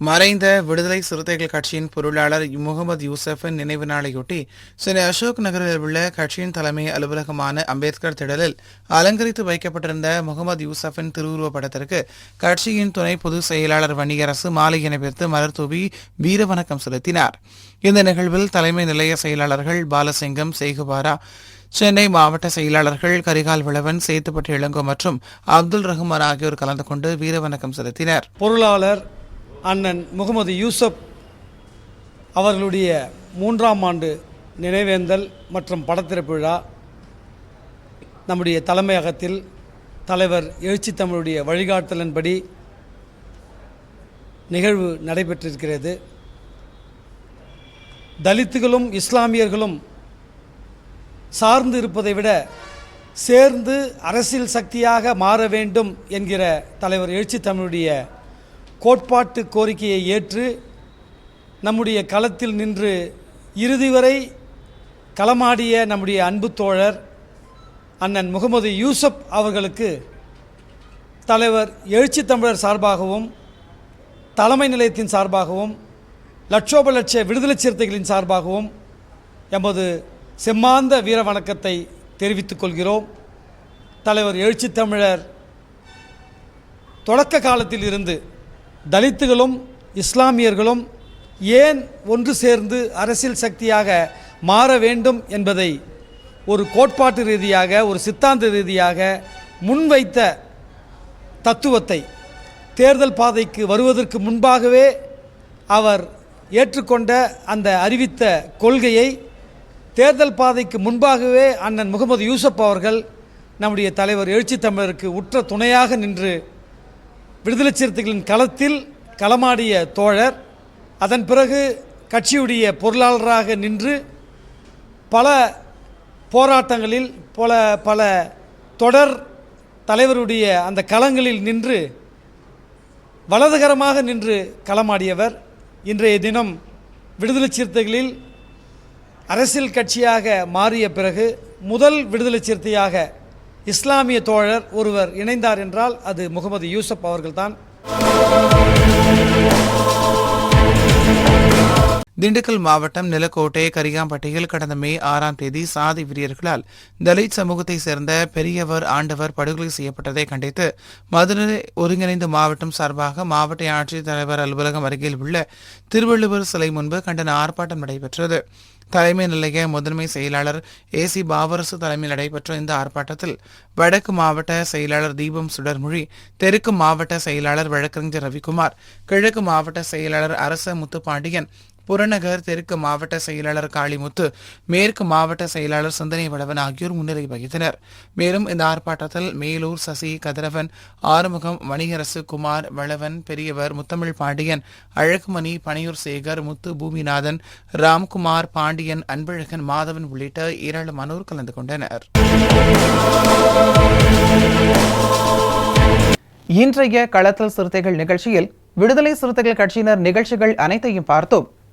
மறைந்த விடுதலை சிறுத்தைகள் கட்சியின் பொருளாளர் முகமது யூசஃபின் நினைவு நாளையொட்டி சென்னை அசோக் நகரில் உள்ள கட்சியின் தலைமை அலுவலகமான அம்பேத்கர் திடலில் அலங்கரித்து வைக்கப்பட்டிருந்த முகமது யூசஃபின் திருவுருவப் படத்திற்கு கட்சியின் துணை பொதுச் செயலாளர் வன்னியரசு மாலை அணிவித்து மலர் வீரவணக்கம் செலுத்தினார். இந்த நிகழ்வில் தலைமை நிலைய செயலாளர்கள் பாலசிங்கம் சேகுபாரா சென்னை மாவட்ட செயலாளர்கள் கரிகால் விளவன் சேத்துப்பட்டு இளங்கோ மற்றும் அப்துல் ரஹ்மான் ஆகியோர் கலந்து கொண்டு வீரவணக்கம் செலுத்தினர். பொருளாளர் அண்ணன் முகமது யூசப் அவர்களுடைய மூன்றாம் ஆண்டு நினைவேந்தல் மற்றும் படத்திறப்பு விழா நம்முடைய தலைமையகத்தில் தலைவர் எழுச்சி தமிழுடைய வழிகாட்டலின்படி நிகழ்வு நடைபெற்றிருக்கிறது. தலித்துகளும் இஸ்லாமியர்களும் சார்ந்து இருப்பதை விட சேர்ந்து அரசியல் சக்தியாக மாற வேண்டும் என்கிற தலைவர் எழுச்சி தமிழுடைய கோட்பாட்டு கோரிக்கையை ஏற்று நம்முடைய களத்தில் நின்று இறுதி வரை களமாடிய நம்முடைய அன்பு தோழர் அண்ணன் முகமது யூசப் அவர்களுக்கு தலைவர் எழுச்சி தமிழர் சார்பாகவும் தலைமை நிலையத்தின் சார்பாகவும் லட்சோப லட்ச விடுதலை சிறுத்தைகளின் சார்பாகவும் எமது செம்மாந்த வீர வணக்கத்தை தெரிவித்துக் கொள்கிறோம். தலைவர் எழுச்சி தமிழர் தொடக்க காலத்தில் இருந்து தலித்துகளும் இஸ்லாமியர்களும் ஏன் ஒன்று சேர்ந்து அரசியல் சக்தியாக மாற வேண்டும் என்பதை ஒரு கோட்பாட்டு ரீதியாக ஒரு சித்தாந்த ரீதியாக முன்வைத்த தத்துவத்தை தேர்தல் பாதைக்கு வருவதற்கு முன்பாகவே அவர் ஏற்றுக்கொண்ட அந்த அறிவித்த கொள்கையை தேர்தல் பாதைக்கு முன்பாகவே அண்ணன் முகமது யூசப் அவர்கள் நம்முடைய தலைவர் எழுச்சி தமிழருக்கு உற்ற துணையாக நின்று விடுதலை சிறுத்தைகளின் களத்தில் களமாடிய தோழர் அதன் பிறகு கட்சியுடைய பொருளாளராக நின்று பல போராட்டங்களில் பல பல தொடர் தலைவருடைய அந்த களங்களில் நின்று வலதுகரமாக நின்று களமாடியவர். இன்றைய தினம் விடுதலை சிறுத்தைகளில் அரசியல் கட்சியாக மாறிய பிறகு முதல் விடுதலை சிறுத்தையாக இஸ்லாமிய தோழர் ஒருவர் இணைந்தார் என்றால் அது முகமது யூசப் அவர்கள்தான். திண்டுக்கல் மாவட்டம் நிலக்கோட்டை கரிகாம்பட்டியில் கடந்த மே ஆறாம் தேதி சாதி வெறியர்களால் தலித் சமூகத்தைச் சேர்ந்த பெரியவர் ஆண்டவர் படுகொலை செய்யப்பட்டதை கண்டித்து மதுரை ஒருங்கிணைந்த மாவட்டம் சார்பாக மாவட்ட ஆட்சித் தலைவர் அலுவலகம் அருகில் உள்ள திருவள்ளுவர் சிலை முன்பு கண்டன ஆர்ப்பாட்டம் நடைபெற்றது. தலைமை நிலைய முதன்மை செயலாளர் ஏ சி பாவரசு தலைமையில் நடைபெற்ற இந்த ஆர்ப்பாட்டத்தில் வடக்கு மாவட்ட செயலாளர் தீபம் சுடர்மொழி தெற்கு மாவட்ட செயலாளர் வழக்கறிஞர் ரவிக்குமார் கிழக்கு மாவட்ட செயலாளர் அரச முத்துப்பாண்டியன் புறநகர் தெற்கு மாவட்ட செயலாளர் காளிமுத்து மேற்கு மாவட்ட செயலாளர் சிந்தனை வளவன் ஆகியோர் முன்னிலை வகித்தனர். மேலும் இந்த ஆர்ப்பாட்டத்தில் மேலூர் சசி கதிரவன் ஆறுமுகம் வணிகரசு குமார் வளவன் பெரியவர் முத்தமிழ் பாண்டியன் அழகுமணி பனையூர் சேகர் முத்து பூமிநாதன் ராம்குமார் பாண்டியன் அன்பழகன் மாதவன் உள்ளிட்ட ஏராளமானோர் கலந்து கொண்டனர். இன்றைய களத்தல் சிறுத்தைகள் நிகழ்ச்சியில் விடுதலை சிறுத்தைகள் கட்சியினர் நிகழ்ச்சிகள் அனைத்தையும் பார்த்தோம்.